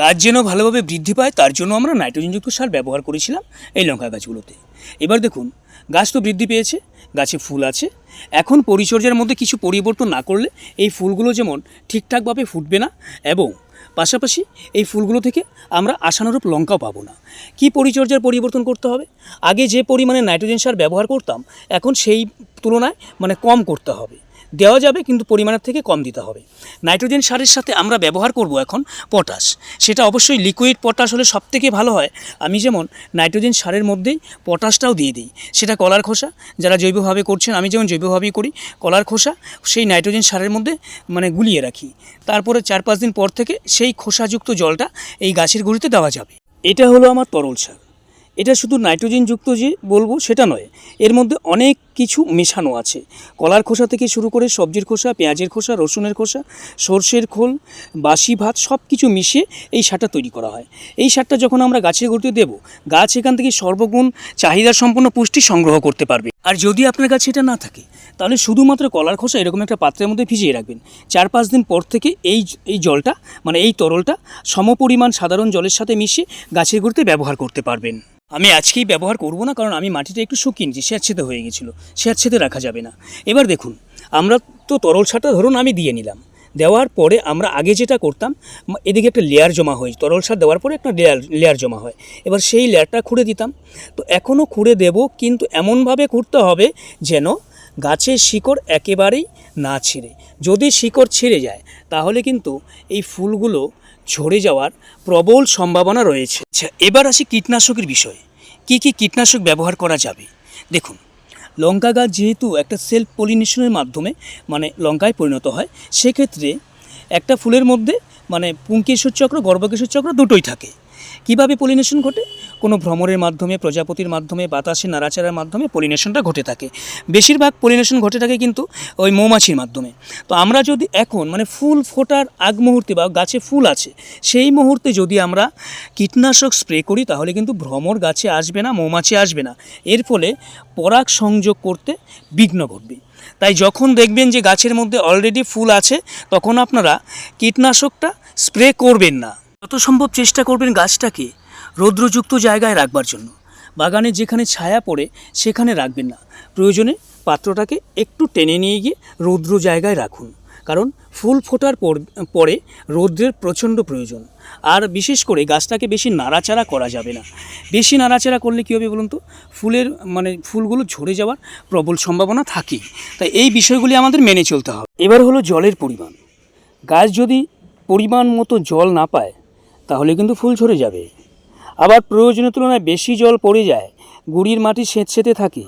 গাছ যেন ভালোভাবে বৃদ্ধি পায়, তার জন্য আমরা নাইট্রোজেনযুক্ত সার ব্যবহার করেছিলাম এই লঙ্কা গাছগুলোতে। এবার দেখুন, গাছ তো বৃদ্ধি পেয়েছে, গাছে ফুল আছে। এখন পরিচর্যার মধ্যে কিছু পরিবর্তন না করলে এই ফুলগুলো যেমন ঠিকঠাকভাবে ফুটবে না এবং পাশাপাশি এই ফুলগুলো থেকে আমরা আশানুরূপ লঙ্কাও পাবো না। কি পরিচর্যার পরিবর্তন করতে হবে? আগে যে পরিমাণে নাইট্রোজেন সার ব্যবহার করতাম, এখন সেই তুলনায় মানে কম করতে হবে। দেওয়া যাবে, কিন্তু পরিমাণের থেকে কম দিতে হবে। নাইট্রোজেন সারের সাথে আমরা ব্যবহার করব এখন পটাশ। সেটা অবশ্যই লিকুইড পটাশ হলে সবথেকে ভালো হয়। আমি যেমন নাইট্রোজেন সারের মধ্যেই পটাশটাও দিয়ে দিই। সেটা কলার খোসা, যারা জৈবভাবে করছেন, আমি যেমন জৈবভাবেই করি, কলার খোসা সেই নাইট্রোজেন সারের মধ্যে মানে গুলিয়ে রাখি। তারপরে চার পাঁচ দিন পর থেকে সেই খোসাযুক্ত জলটা এই গাছের গুঁড়িতে দেওয়া যাবে। এটা হলো আমার তরল সার। এটা শুধু নাইট্রোজেনযুক্ত যে বলব সেটা নয়, এর মধ্যে অনেক কিছু মেশানো আছে। কলার খোসা থেকে শুরু করে সবজির খোসা, পেঁয়াজের খোসা, রসুনের খোসা, সর্ষের খোল, বাসি ভাত সব কিছু মিশিয়ে এই সারটা তৈরি করা হয়। এই সারটা যখন আমরা গাছের গুঁড়িতে দেবো, গাছ এখান থেকে সর্বগুণ চাহিদা সম্পন্ন পুষ্টি সংগ্রহ করতে পারবে। আর যদি আপনার কাছে এটা না থাকে, তাহলে শুধুমাত্র কলার খোসা এরকম একটা পাত্রের মধ্যে ভিজিয়ে রাখবেন। চার পাঁচ দিন পর থেকে এই এই জলটা মানে এই তরলটা সমপরিমাণ সাধারণ জলের সাথে মিশিয়ে গাছের গুঁড়িতে ব্যবহার করতে পারবেন। আমি আজকেই ব্যবহার করব না, কারণ আমি মাটিটা একটু শুকিয়ে নিয়েছি হয়ে গেছিল। স্যাঁতসেতে রাখা যাবে না। এবার দেখুন, আমরা তো তরল সারটা ধরুন আমি দিয়ে নিলাম। দেওয়ার পরে আমরা আগে যেটা করতাম এদিকে একটা লেয়ার জমা হয়, তরল সার দেওয়ার পরে একটা লেয়ার লেয়ার জমা হয়। এবার সেই লেয়ারটা খুঁড়ে দিতাম। তো এখনও খুঁড়ে দেব, কিন্তু এমনভাবে খুঁড়তে হবে যেন গাছের শিকড় একেবারেই না ছিঁড়ে। যদি শিকড় ছিঁড়ে যায়, তাহলে কিন্তু এই ফুলগুলো ঝরে যাওয়ার প্রবল সম্ভাবনা রয়েছে। আচ্ছা এবার আসি কীটনাশকের বিষয়ে। কি কি কীটনাশক ব্যবহার করা যাবে? দেখুন লঙ্কা গাছ যেহেতু একটা সেলফ পলিনেশনের মাধ্যমে মানে লঙ্কায় পরিণত হয়, সেক্ষেত্রে একটা ফুলের মধ্যে মানে পুঙ্কেশ্বর চক্র, গর্ভকেশ্বর চক্র দুটোই থাকে। কীভাবে পলিনেশন ঘটে? কোনো ভ্রমণের মাধ্যমে, প্রজাপতির মাধ্যমে, বাতাসে, নাড়াচাড়ার মাধ্যমে পলিনেশনটা ঘটে থাকে। বেশিরভাগ পলিনেশন ঘটে থাকে কিন্তু ওই মৌমাছির মাধ্যমে। তো আমরা যদি এখন মানে ফুল ফোটার আগ মুহূর্তে বা গাছে ফুল আছে, সেই মুহূর্তে যদি আমরা কীটনাশক স্প্রে করি, তাহলে কিন্তু ভ্রমর গাছে আসবে না, মৌমাছি আসবে না। এর ফলে পরাগ সংযোগ করতে বিঘ্ন ঘটবে। তাই যখন দেখবেন যে গাছের মধ্যে অলরেডি ফুল আছে, তখন আপনারা কীটনাশকটা স্প্রে করবেন না। যত সম্ভব চেষ্টা করবেন গাছটাকে রৌদ্রযুক্ত জায়গায় রাখবার জন্য। বাগানে যেখানে ছায়া পড়ে, সেখানে রাখবেন না। প্রয়োজনে পাত্রটাকে একটু টেনে নিয়ে গিয়ে রৌদ্র জায়গায় রাখুন। কারণ ফুল ফোটার পর- রৌদ্রের প্রচণ্ড প্রয়োজন। আর বিশেষ করে গাছটাকে বেশি নাড়াচাড়া করা যাবে না। বেশি নাড়াচাড়া করলে কী হবে বলুন তো? ফুলের মানে ফুলগুলো ঝরে যাওয়ার প্রবল সম্ভাবনা থাকে তাই এই বিষয়গুলি আমাদের মেনে চলতে হবে। এবার হলো জলের পরিমাণ। গাছ যদি পরিমাণ মতো জল না পায় তাহলে কিন্তু ফুল ঝরে যাবে। আবার প্রয়োজনের তুলনায় বেশি জল পড়ে যায়, গুড়ির মাটি সেঁতসেঁতে থাকে,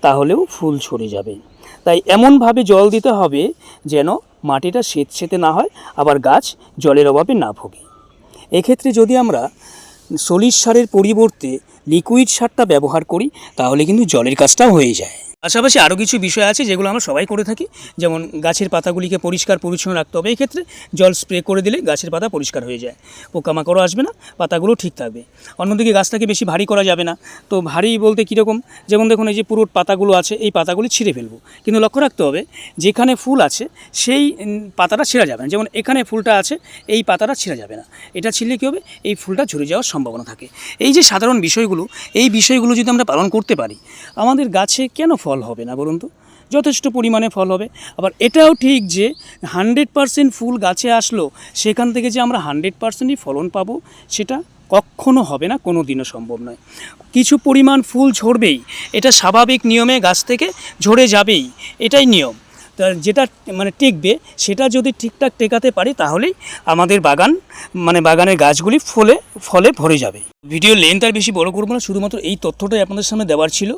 তাহলেও ফুল ঝরে যাবে। তাই এমনভাবে জল দিতে হবে যেন মাটিটা সেঁতসেঁতে না হয়, আবার গাছ জলের অভাবে না ভোগে। এক্ষেত্রে যদি আমরা সলিড সারের পরিবর্তে লিকুইড সারটা ব্যবহার করি, তাহলে কিন্তু জলের কাজটাও হয়ে যায়। পাশাপাশি আরও কিছু বিষয় আছে যেগুলো আমরা সবাই করে থাকি। যেমন গাছের পাতাগুলিকে পরিষ্কার পরিচ্ছন্ন রাখতে হবে। এই ক্ষেত্রে জল স্প্রে করে দিলে গাছের পাতা পরিষ্কার হয়ে যায়। পোকামাকড়ও আসবে না, পাতাগুলো ঠিক থাকবে। অন্যদিকে গাছটাকে বেশি ভারী করা যাবে না। তো ভারী বলতে কীরকম? যেমন দেখুন, এই যে পুরো পাতাগুলো আছে, এই পাতাগুলি ছিঁড়ে ফেলব। কিন্তু লক্ষ্য রাখতে হবে, যেখানে ফুল আছে, সেই পাতাটা ছিঁড়া যাবে না। যেমন এখানে ফুলটা আছে, এই পাতাটা ছিঁড়া যাবে না। এটা ছিঁড়লে কী হবে? এই ফুলটা ঝরে যাওয়ার সম্ভাবনা থাকে। এই যে সাধারণ বিষয়গুলো, এই বিষয়গুলো যদি আমরা পালন করতে পারি, আমাদের গাছে কেন ফল হবে না, বলুন তো। যথেষ্ট পরিমাণে ফল হবে। আবার এটাও ঠিক যে হান্ড্রেড পারসেন্ট ফুল গাছে আসলো, সেখান থেকে যে আমরা হান্ড্রেড পারসেন্টই ফলন পাবো, সেটা কখনো হবে না কোনো দিনও সম্ভব নয়। কিছু পরিমাণ ফুল ঝরবেই, এটা স্বাভাবিক নিয়মে গাছ থেকে ঝরে যাবেই, এটাই নিয়ম। তা যেটা মানে টিকবে, সেটা যদি ঠিকঠাক টেকাতে পারি, তাহলেই আমাদের বাগান মানে বাগানের গাছগুলি ফলে ফলে ভরে যাবে। ভিডিও লেন্থ আর বেশি বড় করব না, শুধুমাত্র এই তথ্যটাই আপনাদের সামনে দেওয়ার ছিল।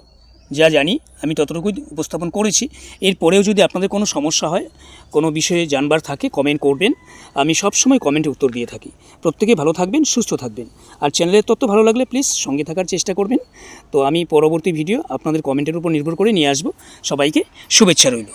যা জানি, আমি ততটুকুই উপস্থাপন করেছি। এরপরেও যদি আপনাদের কোনো সমস্যা হয়, কোনো বিষয়ে জানবার থাকে কমেন্ট করবেন। আমি সব সময় কমেন্টে উত্তর দিয়ে থাকি। প্রত্যেকে ভালো থাকবেন, সুস্থ থাকবেন। আর চ্যানেলের তথ্য ভালো লাগলে প্লিজ সঙ্গে থাকার চেষ্টা করবেন। তো আমি পরবর্তী ভিডিও আপনাদের কমেন্টের উপর নির্ভর করে নিয়ে আসব। সবাইকে শুভেচ্ছা রইল।